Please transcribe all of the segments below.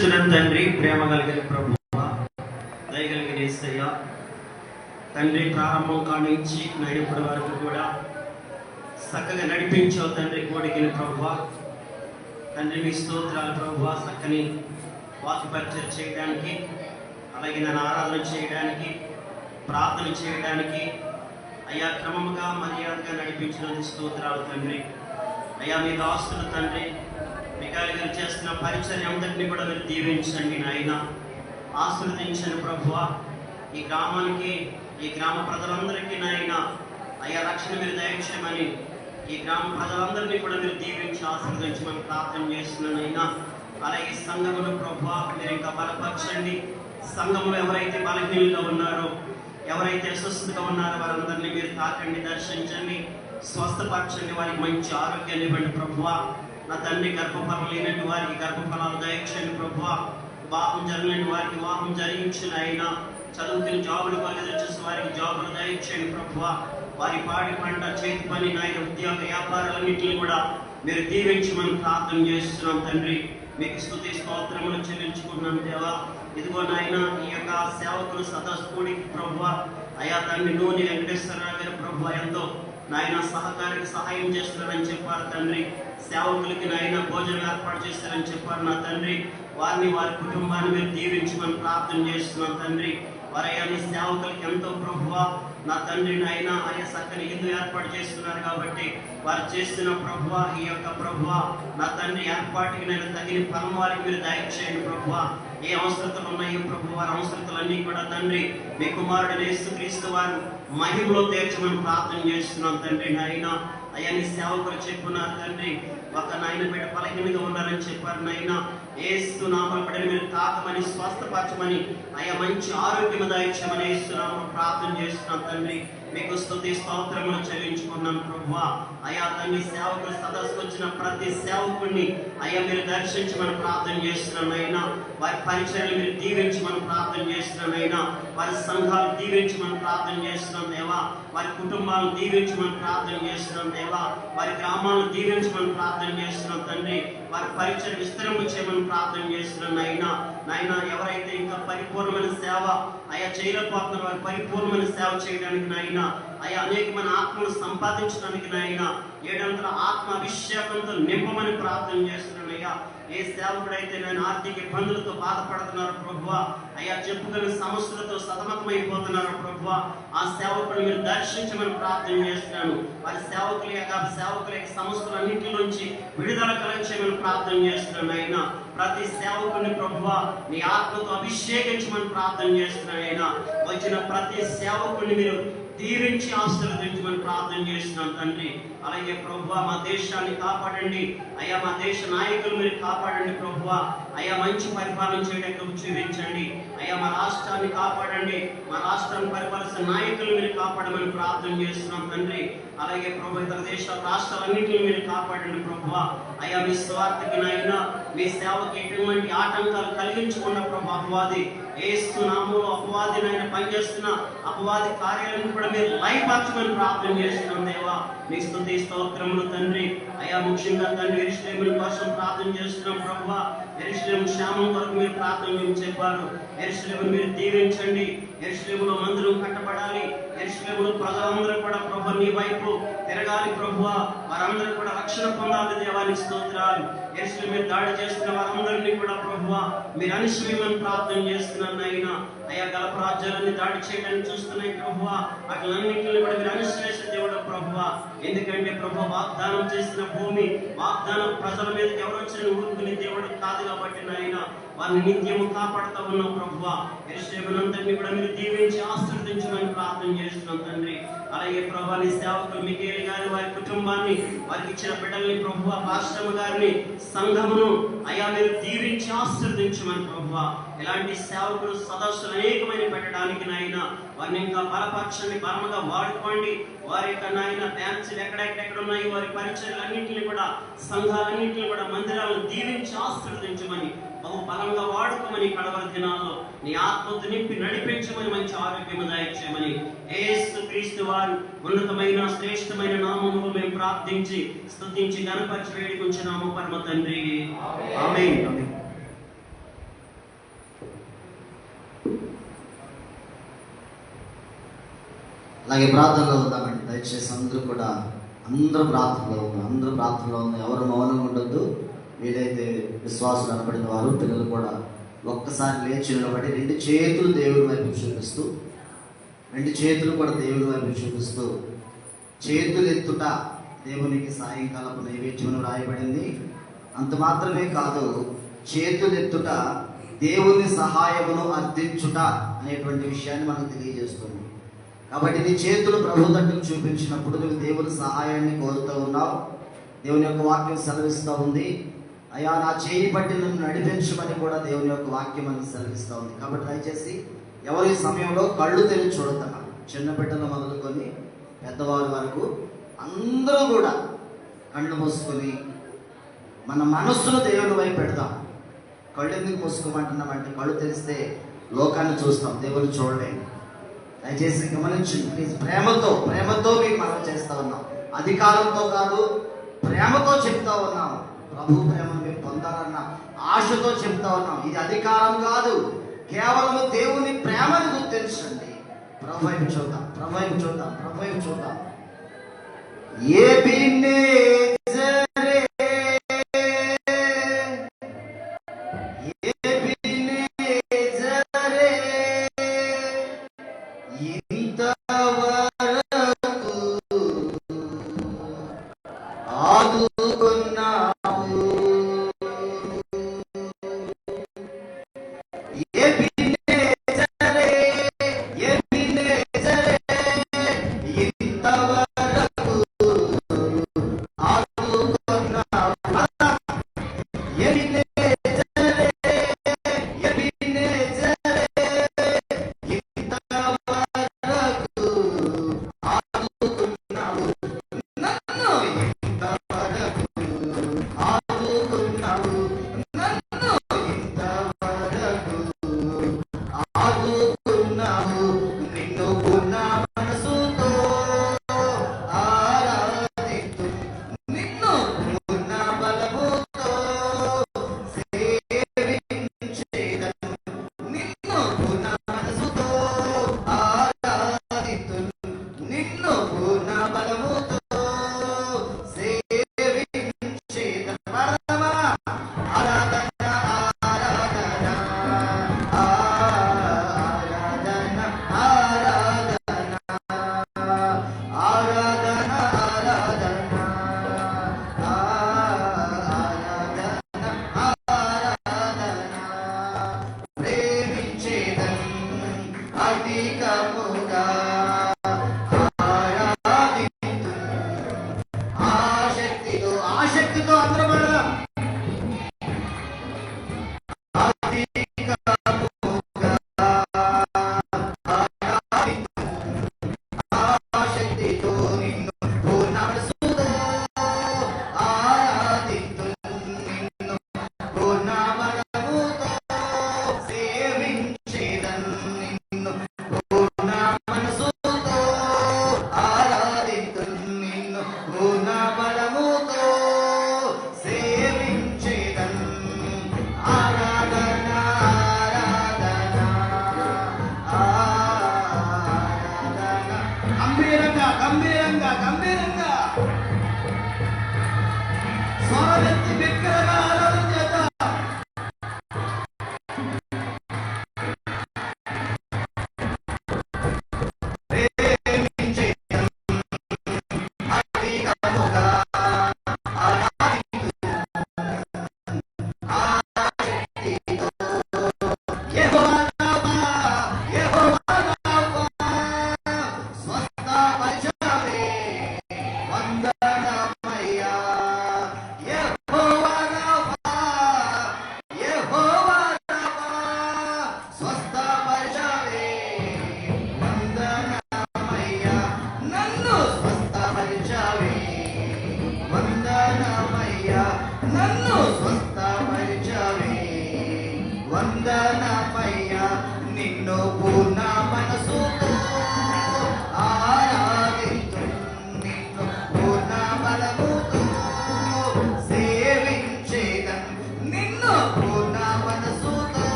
పరిశుద్ధుల తండ్రి ప్రేమ కలిగిన ప్రభు దయగలిగిన ఏసయ్య తండ్రి ప్రారంభం కానించి నడిపటి వరకు కూడా చక్కగా నడిపించావు తండ్రి కోడికిన ప్రభు. తండ్రి మీ స్తోత్రాలు ప్రభు చక్కని వాక్యపరిచయం చేయడానికి అలాగే నన్ను ఆరాధన చేయడానికి ప్రార్థన చేయడానికి అయ్యా క్రమముగా మర్యాదగా నడిపించిన స్తోత్రాలు తండ్రి. అయ్యా మీ దాస్తులు తండ్రి మికాయలు చేస్తున్న పరిచయం అందరినీ కూడా మీరు దీవించండి నాయన. ఆశీర్వదించండి ప్రభువ. ఈ గ్రామానికి ఈ గ్రామ ప్రజలందరికీ నాయన అయ్యా రక్షణ మీరు దయచేయమని ఈ గ్రామ ప్రజలందరినీ కూడా మీరు దీవించి ఆశీర్వదించమని ప్రార్థన చేస్తున్నానైనా అలాగే సంఘమును ప్రభు మీరు ఇంకా బలపరచండి. సంఘంలో ఎవరైతే బలహీనంగా ఉన్నారో ఎవరైతే అస్వస్థతగా ఉన్నారో వారందరినీ మీరు తాకండి దర్శించండి. స్వస్థపరచండి వారికి మంచి ఆరోగ్యాన్ని ఇవ్వండి ప్రభువా. నా తండ్రి గర్భఫలం లేనట్టు వారికి గర్భఫలాలు దయచేయండి ప్రభు. వివాహం జరగలేని వారికి వివాహం జరిగించిన అయినా చదువుకుని జాబులు కొరకు వారికి జాబులు దయచేయండి ప్రభు. వారి పాడి పంట చేతి పని నాయన ఉద్యోగ వ్యాపారాలన్నింటినీ కూడా మీరు దీవించమని ప్రార్థన చేస్తున్నాం తండ్రి. మీకు స్థుతి స్తోత్రములు చెల్లించుకున్నాం దేవా. ఇదిగో నాయన ఈ యొక్క సేవకులు సదస్కూడికి ప్రభు. అయా తండ్రి నూనె వెంకటేశ్వరరావు గారి ప్రభు ఎంతో నాయన సహకారికి సహాయం చేస్తున్నారని చెప్పారు తండ్రి. సేవకులకి నాయన భోజనం ఏర్పాటు చేస్తారని చెప్పారు. నా తండ్రి వారిని వారి కుటుంబాన్ని మీరు దీవించమని ప్రార్థన చేస్తున్నాం తండ్రి. వారయ్యా సేవకులకి ఎంతో ప్రభువ నా తండ్రి నాయన అయ్యా చక్కని ఇల్లు ఏర్పాటు చేస్తున్నారు కాబట్టి వారు చేస్తున్న ప్రభువ ఈ యొక్క ప్రభువ నా తండ్రి ఏర్పాటుకి నేను తగిన ఫలం వారికి మీరు దయచేయండి ప్రభువ. ఏ అవసరతలు ఉన్నాయో ప్రభు వారి అవసరతలన్నీ కూడా తండ్రి మీ కుమారుడు యేసుక్రీస్తు వారు మహిమలో తీర్చమని ప్రార్థన చేస్తున్నాం తండ్రి నాయన. అయ్యాన్ని సేవకులు చెప్పున్నారు తండ్రి ఒక నాయన మీద బలహీనగా ఉన్నారని చెప్పారు నాయన. ఏసు నామల మీరు తాకమని స్వస్థపరచమని అయ్యా మంచి ఆరోగ్యం దాయించమని ఏస్తున్నాము ప్రార్థన చేస్తున్నాం తండ్రి. మీకు స్థుతి స్తోత్రములు చెల్లించుకున్నాను ప్రభు అయా తండ్రి సేవకులు సదస్సు వచ్చిన ప్రతి సేవకుడిని అయ్యా మీరు దర్శించమని ప్రార్థన చేస్తున్నాం అయినా వారి పరిచయాలు మీరు దీవించమని ప్రార్థన చేస్తున్నాను అయినా వారి సంఘాలు దీవించమని ప్రార్థన చేస్తున్నాం దేవా. వారి కుటుంబాలను దీవించమని ప్రార్థన చేస్తున్నాం దేవా. వారి గ్రామాలను దీవించమని ప్రార్థన చేస్తున్నాం తండ్రి. వారి పరిచయం విస్తరింపు చేయమని ప్రార్థన చేస్తున్నాం అయినా నాయన ఎవరైతే ఇంకా పరిపూర్ణమైన సేవ అయా చేయలేకపోతున్నారు వారి పరిపూర్ణమైన సేవ చేయడానికి నాయన అయా అనేకమైన ఆత్మను సంపాదించడానికి నాయన ఏడంతల ఆత్మ అభిషేకంతో నింపమని ప్రార్థన చేస్తున్నాను అయ్యా. ఏ సేవకుడైతే నేను ఆర్థిక ఇబ్బందులతో బాధపడుతున్నారు ప్రభువ అయ్యా చెప్పుకొని సమస్యలతో సతమతమైపోతున్నారు ప్రభువ ఆ సేవకుడు మీరు దర్శించమని ప్రార్థన చేస్తున్నాను. వారి సేవకుల యొక్క సేవకుల యొక్క సమస్యలన్నింటి నుంచి విడుదల కలగచేయమని ప్రార్థన చేస్తున్నాను అయినా. ప్రతి సేవకుని ప్రభువ నీ ఆత్మతో అభిషేకించమని ప్రార్థన చేస్తున్నాను అయినా. వచ్చిన ప్రతి సేవకుని మీరు దీవించి ఆశీర్వదించమని ప్రార్థన చేస్తున్నాం తండ్రి. అలాగే ప్రభు మా దేశాన్ని కాపాడండి. అయ్యా మా దేశ నాయకులు మీరు కాపాడండి ప్రభు అయ్యా మంచి పరిపాలన చేయడానికి చూపించండి. అయ్యా మా రాష్ట్రాన్ని కాపాడండి. మా రాష్ట్రాన్ని పరిపాలిస్తున్న నాయకులు మీరు కాపాడమని ప్రార్థన చేస్తున్నాం తండ్రి. అలాగే ప్రభు ఇతర దేశ రాష్ట్రాలన్నింటినీ మీరు కాపాడండి ప్రభు అయ్యా మీ స్వార్థకి నాయన మీ సేవకి ఎటువంటి ఆటంకాలు కలిగించకుండా ప్రభు అపవాది ఏస్తు నామంలో అపవాది నాయన పనిచేస్తున్న అపవాది కార్యాలను కూడా మీరు లైపరచమని ప్రార్థన చేస్తున్నాం దేవా. మీ స్థుతి స్తోత్రములు తండ్రి. అయ్యా ముఖ్యంగా తండ్రి ఎరిశ్లేముల కోసం ప్రార్థన చేస్తున్నాం ప్రభు. ఎరిశ్లేము క్షేమం కొరకు మీరు ప్రార్థన మేము చెప్పారు. ఎరుశ్లేమును మీరు దీవించండి. ఎరుశ్లేములో మందులు కట్టబడాలి. ఎరిశ్లేములు ప్రజలందరూ కూడా ప్రభు నీ వైపు తిరగాలి ప్రభు వారందరూ కూడా రక్షణ పొందాలి దేవానికి స్తోత్రాలు. ఎరుశ్లేము మీద దాడి చేస్తున్న వారందరినీ కూడా ప్రభువ మీరు అనిశ్వయమని ప్రార్థన చేస్తున్నాను అయినా అయ్యా గలప రాజ్యాలన్నీ దాడి చేయడానికి చూస్తున్నాయి ప్రభు అట్లన్నింటిని కూడా మీరు అనుశ్లేష దేవుడు ప్రభు ఎందుకంటే ప్రభు వాగ్దానం చేసిన భూమి వాగ్దానం ప్రజల మీద ఎవరు వచ్చిన ఊరుకునే దేవుడు కాదు కాబట్టి నాయన. వారిని నిత్యము కాపాడుతూ ఉన్నాం ప్రభు ఎరుశ్లేమునందరినీ కూడా మీరు దీవించి ఆశీర్వదించమని ప్రార్థన చేస్తున్నాం తండ్రి. అలాగే ప్రభా నీ సేవకులు మికేలి గారి వారి కుటుంబాన్ని వారికి ఇచ్చిన బిడ్డల్ని ప్రభు పాశ్రమ గారిని సంఘమును అయా మీరు దీవించి ఆశీర్దించమని ప్రభు ఇలాంటి సేవకులు సదస్సులు అనేకమైన పెట్టడానికి నాయన వారిని ఇంకా పరపక్షాన్ని బలముగా వాడుకోండి. వారి యొక్క నాయన బ్యాంక్స్ ఎక్కడెక్కడెక్కడ ఉన్నాయి వారి పరిచయాలన్నింటినీ కూడా సంఘాలన్నింటినీ కూడా మందిరాలను దీవించి ఆశీర్వదించమని తమ బలంగా వాడుకోమని కడవర దినాల్లో నీ ఆత్మతు నింపి నడిపించమని మంచి ఆరోగ్యము దాయిచ్చామని ఏసు క్రీస్తు వారు ఉన్నతమైన శ్రేష్టమైన నామములు మేము ప్రార్థించి స్థుతించి గణపరిచి వేడుకుంటున్నాము పరమ తండ్రి. అలాగే ప్రార్థనలో ఉందామండి దయచేసి అందరూ కూడా అందరూ ప్రార్థనలో ఉన్నారు. అందరూ ప్రార్థనలో ఉన్నారు. ఎవరు మౌనంగా ఉండొద్దు. ఏదైతే విశ్వాసం అనబడిన వారు పిల్లలు కూడా ఒక్కసారి లేచి నిలబడి రెండు చేతులు దేవుని వైపు చూపిస్తూ రెండు చేతులు కూడా దేవుడి వైపు చూపిస్తూ చేతులు ఎత్తుట దేవునికి సాయంకాలపు నైవేద్యం రాయబడింది అంత మాత్రమే కాదు చేతులు ఎత్తుట దేవుని సహాయమును అర్థించుట అనేటువంటి విషయాన్ని మనకు తెలియజేస్తుంది. కాబట్టి నీ చేతులు ప్రభు తట్టుకు చూపించినప్పుడు నువ్వు దేవుని సహాయాన్ని కోరుతూ ఉన్నావు. దేవుని యొక్క వాక్యం సెలవిస్తూ ఉంది. అయ్యా నా చేయి పట్టి నన్ను నడిపించమని కూడా దేవుని యొక్క వాక్యం మనకు సెలవిస్తూ ఉంది. కాబట్టి దయచేసి ఎవరు ఈ సమయంలో కళ్ళు తెరిచి చూడతారు చిన్న బిడ్డలు మొదలుకొని పెద్దవారి వరకు అందరూ కూడా కళ్ళు మూసుకొని మన మనస్సును దేవుని వైపు పెడతాం కళ్ళు ఎందుకు మూసుకోమంటున్నామంటే కళ్ళు తెరిస్తే లోకాన్ని చూస్తాం దేవుని చూడలేము దయచేసి గమనించండి ప్లీజ్ ప్రేమతో ప్రేమతో మీకు మనం చేస్తా ఉన్నాం. అధికారంతో కాదు ప్రేమతో చెప్తా ఉన్నాం. ప్రభు ప్రేమను మీరు పొందాలన్న ఆశతో చెప్తా ఉన్నాం. ఇది అధికారం కాదు. కేవలం దేవుని ప్రేమను గుర్తించండి. ప్రభు చూద్దాం ప్రభు చూద్దాం ప్రభు చూద్దాం ఏ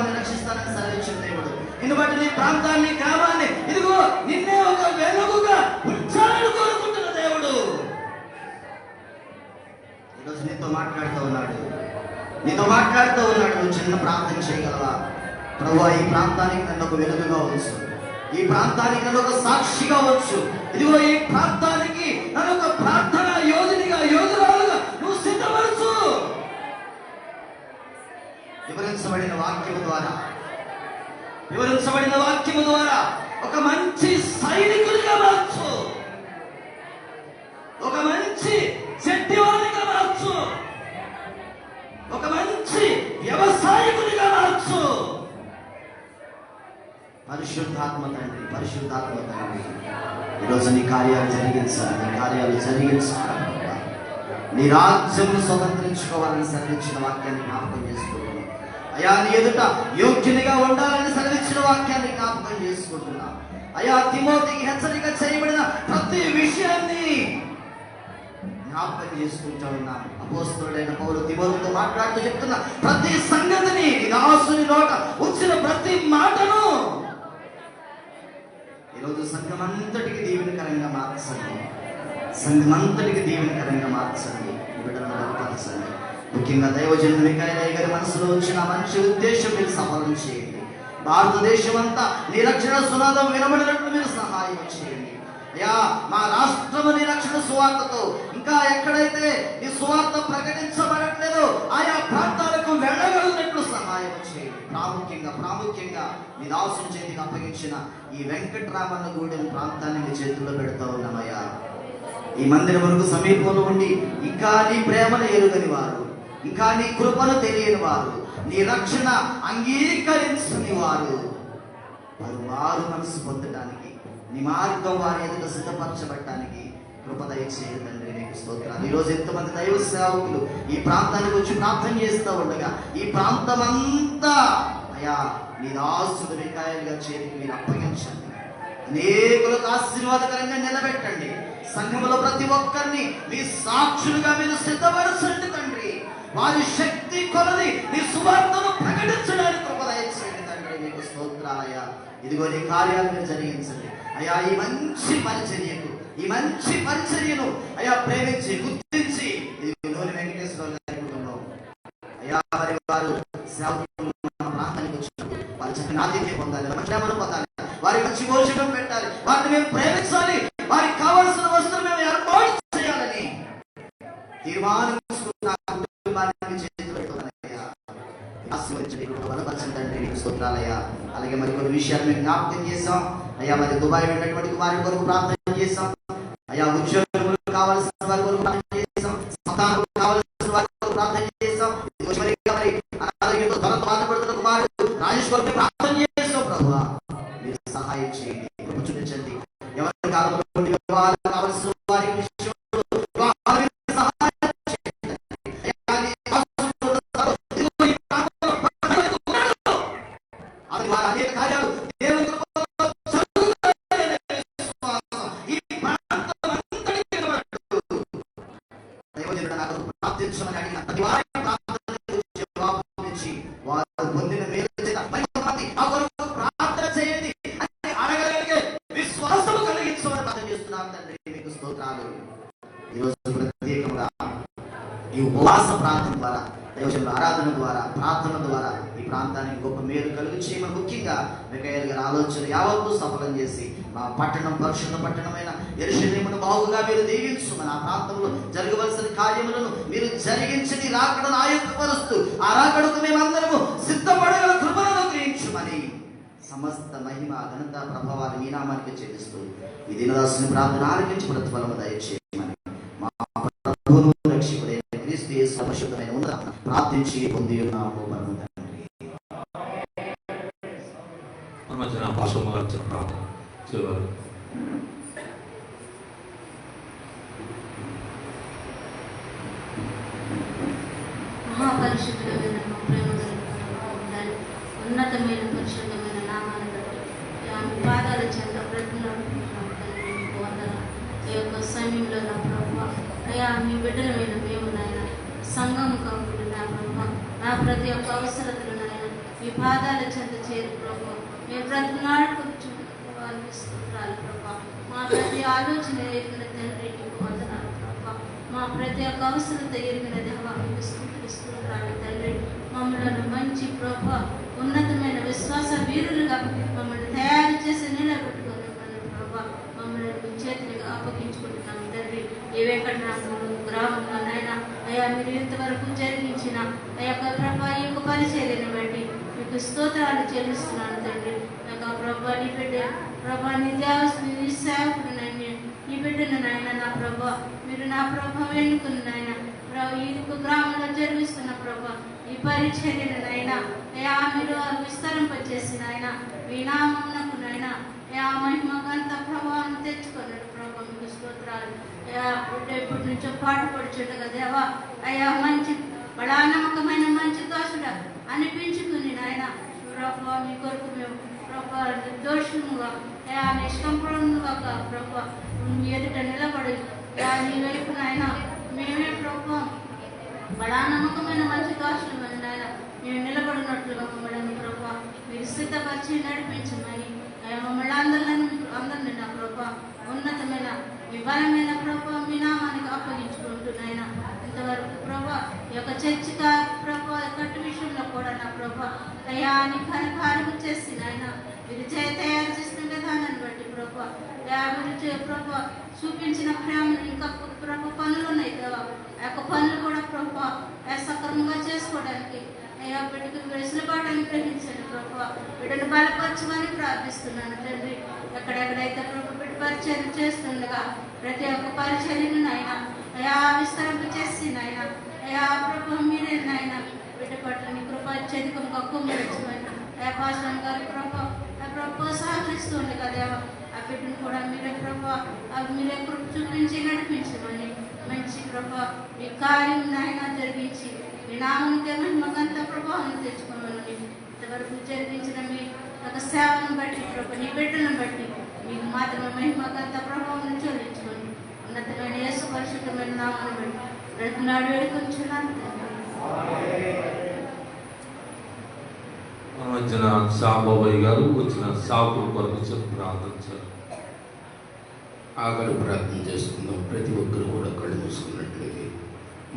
బట్టి రక్షిస్తానని సెలవిచ్చిన దేవుడు ఎందుకంటే నీ ప్రాంతాన్ని గ్రామాన్ని ఇదిగో నిన్నే ఒక వెలుగుగా ఉంచాలని కోరుకుంటున్న దేవుడు. ఈరోజు నీతో మాట్లాడుతూ ఉన్నాడు. నీతో మాట్లాడుతూ ఉన్నాడు నువ్వు చిన్న ప్రార్థన చేయగలవా? ప్రభు ఈ ప్రాంతానికి నన్ను ఒక వెలుగుగా ఉంచు. ఈ ప్రాంతానికి నన్ను ఒక సాక్షిగా వచ్చు ఇదిగో ఈ ప్రాంతానికి నన్ను ఒక ప్రార్థన యోధునిగా యోధురాలుగా నువ్వు సిద్ధపరచు వివరించబడిన వాక్యము ద్వారా. వివరించబడిన వాక్యము ద్వారా ఒక మంచి సైనికుడిగా మార్చు ఒక మంచి శక్తివాదిగా మార్చు ఒక మంచి వ్యవసాయకుడిగా మార్చు పరిశుద్ధాత్మ తండ్రి పరిశుద్ధాత్మ తండ్రి. ఈరోజు నీ కార్యాలు జరిగించాలి. నీ కార్యాలు జరిగించాలి. నీ రాజ్యమును స్వతంత్రించుకోవాలని సెలవిచ్చిన వాక్యాన్ని జ్ఞాపకం చేసుకో. అయా నీ ఎదుట యోగ్యునిగా ఉండాలని సెలవిచ్చిన వాక్యాన్ని జ్ఞాపకం చేసుకుంటున్నా. అయా తిమోతికి హెచ్చరిక చేయబడిన ప్రతి విషయాన్ని జ్ఞాపకం చేసుకుంటా ఉన్నాం. అపోస్తుడైన పౌరు తిమోతితో మాట్లాడుతూ చెప్తున్న ప్రతి సంగతిని దాసుని నోట వచ్చిన ప్రతి మాటను ఈరోజు సంఘం అంతటికి దీవెనకరంగా మార్చండి. సంఘం అంతటికి దీవెనకరంగా మార్చండి. బిడ్డలను బలపరచండి. ముఖ్యంగా దైవజనుడు మికాయలయ్య గారి మనసులో వచ్చిన మంచి ఉద్దేశం మీరు సఫలం చేయండి. భారతదేశం అంతా నిరక్షణ సునాదం వినబడినట్లు మీరు సహాయం చేయండి. అయ్యా మా రాష్ట్రము నిరక్షణ సువార్తతో ఇంకా ఎక్కడైతే ఈ సువార్త ప్రకటించబడట్లేదో ఆయా ప్రాంతాలకు వెళ్ళగలిగినట్లు సహాయం చేయండి. ప్రాముఖ్యంగా ప్రాముఖ్యంగా మీ దాసుని చేతికి అప్పగించిన ఈ వెంకటరామన్న గూడెం ప్రాంతాన్ని మీ చేతుల్లో పెడతా ఉన్నామయ్యా. ఈ మందిరం వరకు సమీపంలో ఉండి ఇంకా నీ ప్రేమను ఎరుగని వారు ఇంకా నీ కృపను తెలియని వారు నీ రక్షణ అంగీకరించని వారు. వారు వారు మనసు పొందడానికి నీ మార్గం వారి ఎదుట సిద్ధపరచబడటానికి కృప తండ్రి నీకు స్తోత్రాలు. ఈరోజు రోజు ఎంతమంది దైవ సేవకులు ఈ ప్రాంతానికి వచ్చి ప్రార్థన చేస్తూ ఉండగా ఈ ప్రాంతం అంతా అయా మీ దాసుడు వికాయలుగా చేతికి మీరు అప్పగించండి. అనేకులకు ఆశీర్వాదకరంగా నిలబెట్టండి. సంఘములో ప్రతి ఒక్కరిని మీ సాక్షులుగా మీరు సిద్ధపరచండి వారి శక్తి కొలది నీ సువార్తను ప్రకటించడానికి కృప దయచేయండి తండ్రి మీకు స్తోత్రాలయ ఇదిగో నీ కార్యాలను జరిగించండి. అయ్యా ఈ మంచి పరిచర్యకు ఈ మంచి పరిచర్యను అయ్యా ప్రేమించి గుర్తించి ఇది నూనె వెంకటేశ్వర గారి కుటుంబం. అయ్యా వారి వారు సేవకులు ప్రాంతానికి వచ్చినప్పుడు వారి చక్కని ఆతిథ్యం పొందాలి మంచి పొందాలి. వారి మంచి భోజనం పెట్టాలి వారిని మేము ప్రేమించాలి. వారికి కావాల్సిన వస్తువులు మేము ఏర్పాటు చేయాలని తీర్మానం నా కుటుంబాన్ని మీ చేతిలో పెడుతున్నానయ్యా. ఆశీర్వదించండి, కృప బలపరచండి తండ్రి, నీకు స్తోత్రాలయ్యా అలాగే మరి కొన్ని విషయాలు మేము జ్ఞాపకం చేసాం అయ్యా మరి దుబాయ్ వెళ్ళినటువంటి వారి కొరకు ప్రార్థన చేసాం అయ్యా ఉద్యోగములు కావాల్సిన వారి కొరకు ప్రార్థన చేసాం సంతానం కావాల్సిన వారి కొరకు ప్రార్థన చేసాం ఇదిగో చివరిగా మరి అనారోగ్యంతో త్వరతో బాధపడుతున్న కుమారుడు రాజేష్ కొరకు రోజుల్లో ఆరాధన ద్వారా ప్రార్థన ద్వారా ఈ ప్రాంతానికి గొప్ప మేలు కలుగు చేయమని ముఖ్యంగా మికయ్య గారి ఆలోచన యావత్తు సఫలం చేసి మా పట్టణం పరిశుద్ధ పట్టణమైన ఎరుషలేమును బాగుగా మీరు దీవించుమని ఆ ప్రాంతంలో జరగవలసిన కార్యములను మీరు జరిగించని రాకడను ఆయుక్తపరుస్తూ ఆ రాకడకు మేమందరము సిద్ధపడగల కృపలను అనుగ్రహించుమని సమస్త మహిమ ఘనత ప్రభావాలు మీ నామానికి చెల్లిస్తూ ఈ దినదాసుని ప్రార్థన ఆలకించి ప్రతిఫలము దయచేయమని మా ప్రభువును రక్షకుడైన పరిశుద్ధమైన ఉన్న ప్రార్థించి పొంది ఉన్నాము మనము మహాపరిశుద్ధమైన ఉన్నతమైన పరిశుద్ధమైన నామాన్ని బట్టి పాదాల చెంత ప్రతిలో సమయంలో నా ప్రభు అయ్యా మీ బిడ్డల మీద నాయన సంఘం నా ప్రభు నా ప్రతి ఒక్క అవసరతలు నాయన మీ పాదాల చెంత చేరు ప్రభు. మేము ప్రతి నాడు స్తోత్రాలు ప్రభా. మా ప్రతి ఆలోచన ఎరిగిన తండ్రి వందనాలు ప్రభా. మా ప్రతి ఒక్క అవసరత ఎరిగిన దేవా మీకు తండ్రి. మమ్మల్ని మంచి ప్రభా ఉన్నతమైన విశ్వాస వీరులుగా మమ్మల్ని తయారు చేసి నిలబెట్టుకుని ప్రభా. మమ్మల్ని మీ చేతులుగా అప్పగించుకుంటున్నాం తండ్రి. ఏ వెంకటరామపురం గ్రామంలో నాయన అయ్యా మీరు ఇంతవరకు జరిగించిన ఆ యొక్క ప్రభా ఈ యొక్క పరిచర్యను బట్టి మీకు స్తోత్రాలు చెల్లిస్తున్నాను తండ్రి. నాకు ప్రభా నీ బిడ్డ ప్రభా నీ దేవస్ నీ సేవకుడు నాయన నీ బిడ్డను నాయన నా ప్రభా. మీరు నా ప్రభా వెనుకుని నాయన. ఈ యొక్క గ్రామంలో జరిగిస్తున్న ప్రభా ఈ పరిచర్యను నాయన. అయా మీరు విస్తరింపచేసి నాయన. మీ నామమునకు నాయన. అయా మహిమకంత ప్రభావం తెచ్చుకున్నాడు ప్రభా. మీకు స్తోత్రాలు. ఇప్పటి నుంచో పాటు పడుచుండగా దేవా. అయ్యా మంచి బడా నమ్మకమైన మంచి దోషుడ అనిపించుకుని నాయన. ప్రభా మీ కొరకు మేము ప్రభా నిర్దోషముగా అయ్యా నిష్కంపణముగా ప్రభా ఎదుట నిలబడి నీ వైపు నాయన. మేమే ప్రభా బడా నమ్మకమైన మంచి దోషులు నాయన. మేము నిలబడినట్లుగా మమ్మల్ని ప్రభా మీరు సిద్ధపరిచి నడిపించమని మమ్మల్ని అందరిని అందరినీ నా ప్రభా ఉన్నతమైన మీ బలమైన ప్రభా మీ నామానికి ఇంతవరకు ప్రభా ఈ యొక్క చర్చిక ప్రభా కట్టు విషయంలో కూడా నా ప్రభా అయ్యా అని కార్యము చేసి నాయన మీరు చే తయారు చేస్తున్న విధానాన్ని బట్టి ప్రభా అయ్యా మీరు చూపించిన ప్రేమను ఇంకా ప్రభు పనులు ఉన్నాయి కదా. ఆ యొక్క పనులు కూడా ప్రభా సక్రమంగా చేసుకోవడానికి అయ్యా బిడ్డకు వెసులుబాటు అనుగ్రహించండి ప్రభా. బిడ్డను బలపరచమని ప్రార్థిస్తున్నాను తండ్రి. ఎక్కడెక్కడైతే ప్రభు పరిచయం చేస్తుండగా ప్రతి ఒక్క పరిచర్యను నాయన అయా విస్తరింపు చేసి నాయన అయా ప్రభు మీరే నాయన బిడ్డ పట్ల నీ కృప గొప్ప కుమ్మరించమని అయా పాశ్రం గారి కృప ఆ ప్రభు సహకరిస్తుంది కదా ఆ బిడ్డను కూడా మీరే ప్రభా ఆ మీరే కృప చూపించి నడిపించమని మంచి ప్రభా మీ కార్యం నాయన జరిగించి మీ నామంకే మహిమకంత ప్రభావం తెచ్చుకోమని ఇంతవరకు జరిగించిన మీ ఒక సేవను బట్టి ప్రభు నీ బిడ్డలను బట్టి మీకు మాత్రమే మహిమకంత ప్రభావం చెల్లించుకొని ఉన్నతమైన యేసు పరిశుద్ధమైన నామను బట్టి నాడు వేడుకొంచున్నాను. వచ్చిన సాబాబాయ్ గారు వచ్చిన సాకుల కొరకు చెప్పి ప్రార్థించారు ఆకలి ప్రార్థన చేసుకుందాం ప్రతి ఒక్కరు కూడా కళ్ళు మూసుకున్నట్లయితే.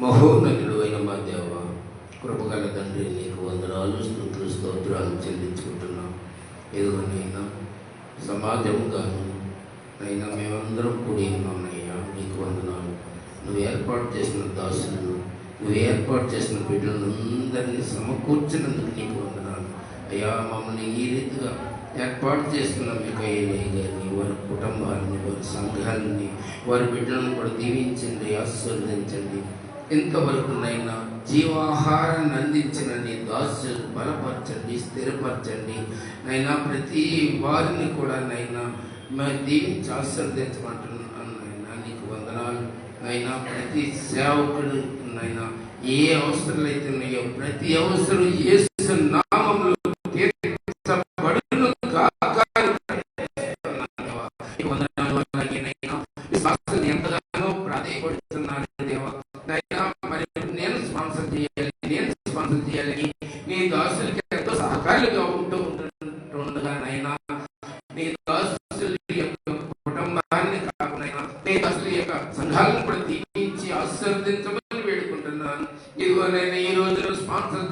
మహోన్నతుడు అయిన మా దేవ కృపగల తండ్రి నీకు వందనాలు స్థుతులు స్తోత్రాలు చెల్లించుకుంటున్నాం. ఎదుగునైనా సమాజముగాను అయినా మేమందరం కూడి ఉన్నామయ్యా నీకు వందనాలు. నువ్వు ఏర్పాటు చేసిన దాసులను నువ్వు ఏర్పాటు చేసిన బిడ్డలను అందరినీ సమకూర్చినందుకు నీకు వందనాలు. అయ్యా మమ్మల్ని ఈ రీతిగా ఏర్పాటు చేసుకున్న మీకు గారిని వారి కుటుంబాలని వారి సంఘాలని వారి బిడ్డలను కూడా దీవించండి ఆశీర్వదించండి. ఇంతవరకు నైనా జీవాహారాన్ని అందించిన నీ దాసులు బలపరచండి స్థిరపరచండి. నైనా ప్రతి వారిని కూడా నైనా మరి దీవించి ఆశ్రదించమంటున్నాను నైనా నీకు వందనాలు. నైనా ప్రతి సేవకుడు నైనా ఏ అవసరాలు అయితే ఉన్నాయో ప్రతి అవసరం ఏ నామంలో తీర్చబడును కాక అని ప్రార్థిస్తున్నాను. ఈ వందనాలు అలాగే నైనా విశ్వాసాన్ని ఎంతగానో ప్రాధాయపడుతున్నాను దేవా నైనా మరి నేను స్పాన్సర్ చేయాలి నేను స్పాన్సర్ చేయాలని నీ దాసులకి ఎంతో సహకారులుగా ఉంటూ ఉంటుండగా నైనా నీ దాసుల యొక్క కుటుంబాన్ని కాకుండా నీ దాసుల యొక్క సంఘాలను కూడా దీవించి ఆశీర్వదించమని వేడుకుంటున్నాను ఇదిగో నేను ఈ రోజు స్పాన్సర్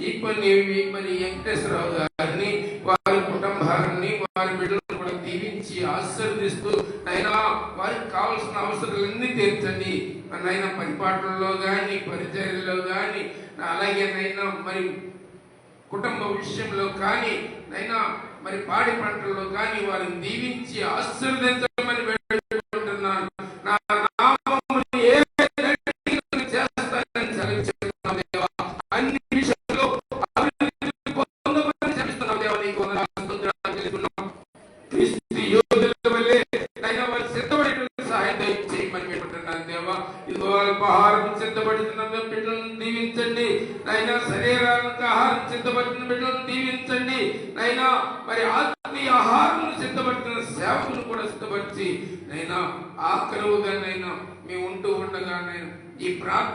చేస్తున్న ఈ మరి వెంకటేశ్వరరావు గారిని వారి కుటుంబాన్ని వారి బిడ్డలను కూడా దీవించి ఆశీర్వదిస్తూ నైనా వారికి కావాల్సిన అవసరాలన్నీ తీర్చండి. నైనా పరిపాటనలో కానీ పరిచర్యలో కానీ అలాగే నైనా మరి కుటుంబ విషయంలో కానీ నైనా మరి పాడి పంటల్లో కానీ వారిని దీవించి ఆశీర్వదించమని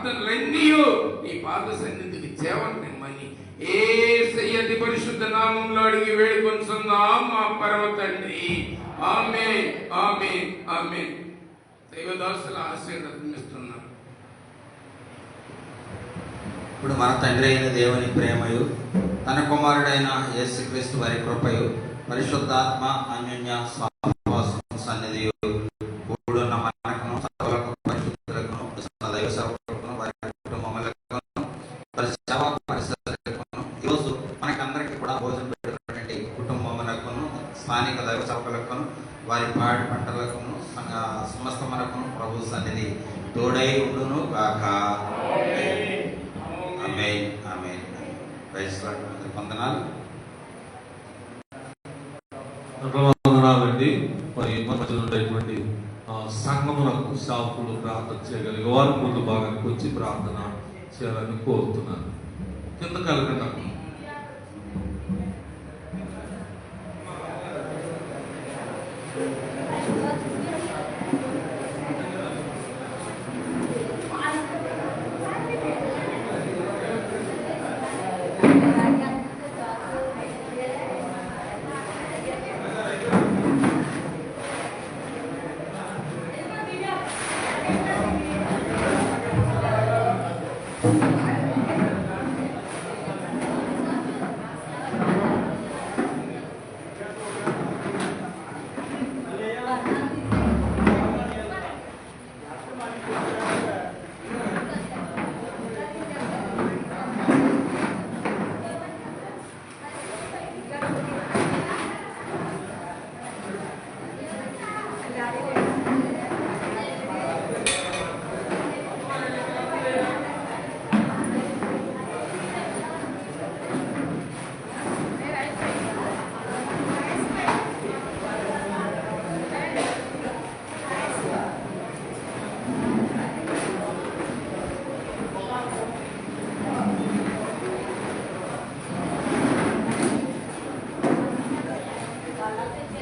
ప్రార్థనలన్నీ నీ పాద సన్నిధికి చేవనిమ్మని ఏ సయ్యది పరిశుద్ధ నామంలో అడిగి వేడుకొంచున్నాం మా పరమ తండ్రి. ఆమె ఆమె ఆమె దైవదాసుల ఆశీర్వదిస్తున్నాం ఇప్పుడు మన తండ్రి అయిన దేవుని ప్రేమయు తన కుమారుడైన యేసుక్రీస్తు వారి కృపయు పరిశుద్ధాత్మ అన్యోన్య వందనాలండి మరి మధ్యలో ఉండేటువంటి ఆ, సాకులు ప్రార్థన చేయగలిగే వారు ముందు భాగానికి వచ్చి ప్రార్థన చేయాలని కోరుతున్నాను. కింద కలగండి